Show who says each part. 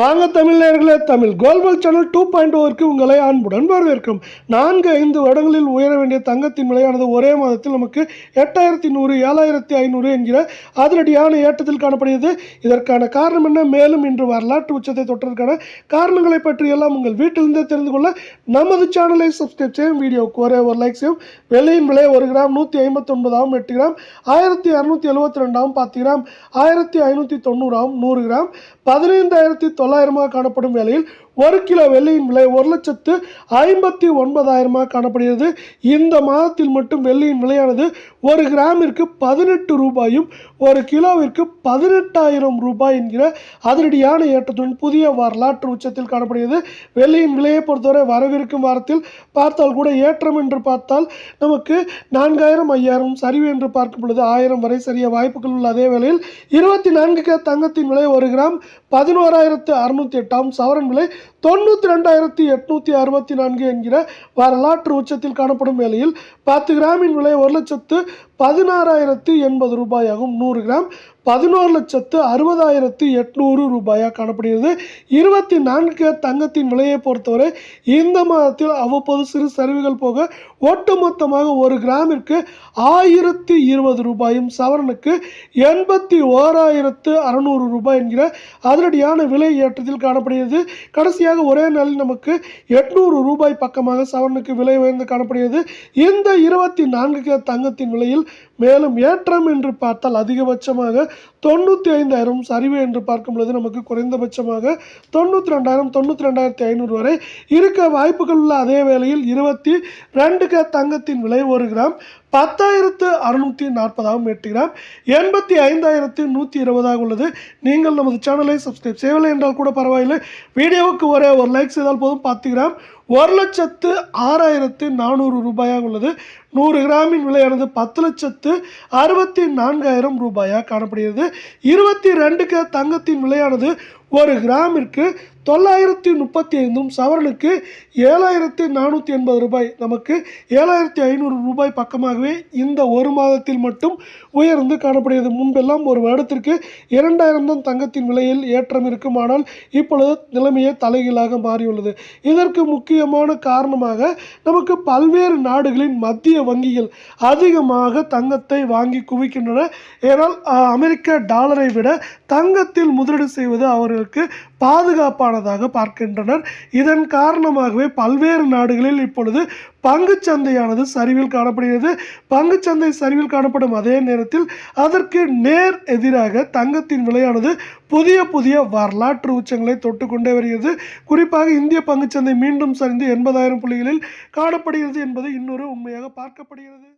Speaker 1: வாங்க தமிழ்நேர்களே தமிழ் கோல்வல் சேனல் டூ பாயிண்ட் ஓருக்கு உங்களை அன்புடன் வரவேற்கும். நான்கு ஐந்து வருடங்களில் உயர வேண்டிய தங்கத்தின் விலையானது ஒரே மாதத்தில் நமக்கு எட்டாயிரத்தி நூறு ஏழாயிரத்தி ஐநூறு என்கிற அதிரடியான ஏற்றத்தில் காணப்படுகிறது. இதற்கான காரணம் என்ன? மேலும் இன்று வரலாற்று உச்சத்தை தொட்டதற்கான காரணங்களை பற்றி எல்லாம் உங்கள் வீட்டிலிருந்தே தெரிந்து கொள்ள நமது சேனலை சப்ஸ்கிரைப் செய்யும் வீடியோவுக்கு ஒரே ஒரு லைக் செய்யும். வெள்ளையின் விலை ஒரு கிராம் நூற்றி ஐம்பத்தொன்பதாகவும் எட்டு கிராம் ஆயிரத்தி அறுநூற்றி எழுபத்தி ரெண்டாகவும் பத்து கிராம் ஆயிரத்தி ஐநூற்றி தொண்ணூறாகவும் நூறு கிராம் பதினைந்தாயிரத்தி தொள்ளாயிரமாக காணப்படும் வேளையில் ஒரு கிலோ வெள்ளியின் விலை ஒரு லட்சத்து ஐம்பத்தி ஒன்பதாயிரமாக காணப்படுகிறது. இந்த மாதத்தில் மட்டும் வெள்ளியின் விலையானது ஒரு கிராமிற்கு பதினெட்டு ரூபாயும் ஒரு கிலோவிற்கு பதினெட்டாயிரம் ரூபாய் என்கிற அதிரடியான ஏற்றத்துடன் புதிய வரலாற்று உச்சத்தில் காணப்படுகிறது. வெள்ளியின் விலையை பொறுத்தவரை வரவிருக்கும் வாரத்தில் பார்த்தால் கூட ஏற்றம் என்று பார்த்தால் நமக்கு நான்காயிரம் ஐயாயிரம் சரிவு என்று பார்க்கும் பொழுது ஆயிரம் வரை சரிய வாய்ப்புகள் உள்ள அதே வேளையில் இருபத்தி நான்கு கே தங்கத்தின் விலை ஒரு கிராம் பதினோராயிரத்து அறுநூத்தி எட்டாம் சவரன் விலை தொண்ணூற்றி ரெண்டாயிரத்தி எட்நூற்றி அறுபத்தி நான்கு என்கிற வரலாற்று உச்சத்தில் காணப்படும் வேளையில் பத்து கிராமின் விலை ஒரு லட்சத்து பதினாறாயிரத்து எண்பது ரூபாயாகும் நூறு கிராம் பதினோரு லட்சத்து அறுபதாயிரத்து எட்நூறு ரூபாயாக காணப்படுகிறது. இருபத்தி நான்கு தங்கத்தின் விலையை பொறுத்தவரை இந்த மாதத்தில் அவ்வப்போது சிறு சரிவுகள் போக ஒட்டுமொத்தமாக ஒரு கிராமிற்கு ஆயிரத்தி இருபது ரூபாயும் சவரனுக்கு எண்பத்தி ஓராயிரத்து அறநூறு ரூபாய் என்கிற அதிரடியான விலை ஏற்றத்தில் காணப்படுகிறது. கடைசியாக ஒரே நாளில் நமக்கு எட்நூறு ரூபாய் பக்கமாக சவரனுக்கு விலை உயர்ந்து காணப்படுகிறது. இந்த இருபத்தி நான்கு தங்கத்தின் விலையில் மேலும் ஏற்றம் என்று பார்த்தால் அதிகபட்சமாக தொண்ணூற்றி ஐந்தாயிரம் சரிவு என்று பார்க்கும் பொழுது நமக்கு குறைந்தபட்சமாக தொண்ணூற்றி ரெண்டாயிரம் தொண்ணூற்றி ரெண்டாயிரத்தி ஐநூறு வரை இருக்க வாய்ப்புகள் உள்ள அதே வேளையில் இருபத்தி ரெண்டு க தங்கத்தின் விலை ஒரு கிராம் பத்தாயிரத்து அறுநூற்றி நாற்பதாகவும் எட்டு கிராம் எண்பத்தி ஐந்தாயிரத்து நூற்றி இருபதாக உள்ளது. நீங்கள் நமது சேனலை சப்ஸ்கிரைப் செய்யவில்லை என்றால் கூட பரவாயில்லை. வீடியோவுக்கு ஒரு ஒரு லைக் செய்தால் போதும் பத்து கிராம் ஒரு லட்சத்து ஆறாயிரத்து நானூறு ரூபாயாக உள்ளது. நூறு கிராமின் விலையானது பத்து லட்சத்து அறுபத்தி நான்காயிரம் ரூபாயாக காணப்படுகிறது. இருபத்தி ரெண்டுக்கு தங்கத்தின் விலையானது ஒரு கிராமிற்கு தொள்ளாயிரத்தி முப்பத்தி ஐந்தும் சவரனுக்கு ஏழாயிரத்தி நானூற்றி எண்பது ரூபாய். நமக்கு ஏழாயிரத்தி ஐநூறு ரூபாய் பக்கமாகவே இந்த ஒரு மாதத்தில் மட்டும் உயர்ந்து காணப்படுகிறது. முன்பெல்லாம் ஒரு வருடத்திற்கு இரண்டாயிரம் தான் தங்கத்தின் விலையில் ஏற்றம் இருக்கும் ஆனால் இப்பொழுது நிலைமையே தலைகீழாக மாறியுள்ளது. இதற்கு முக்கியமான காரணமாக நமக்கு பல்வேறு நாடுகளின் மத்திய வங்கிகள் அதிகமாக தங்கத்தை வாங்கி குவிக்கின்றன. ஏனால் அமெரிக்க டாலரை விட தங்கத்தில் முதலீடு செய்வது அவர்களுக்கு பாதுகாப்பானதாக பார்க்கின்றனர். இதன் காரணமாகவே பல்வேறு நாடுகளில் இப்பொழுது பங்குச்சந்தையானது சரிவில் காணப்படுகிறது. பங்குச்சந்தை சரிவில் காணப்படும் அதே நேரத்தில் அதற்கு நேர் எதிராக தங்கத்தின் விலையானது புதிய புதிய வரலாற்று உச்சங்களை தொட்டுக்கொண்டே வருகிறது. குறிப்பாக இந்திய பங்குச்சந்தை மீண்டும் சரிந்து எண்பதாயிரம் புள்ளிகளில் காணப்படுகிறது என்பது இன்னொரு உண்மையாக பார்க்கப்படுகிறது.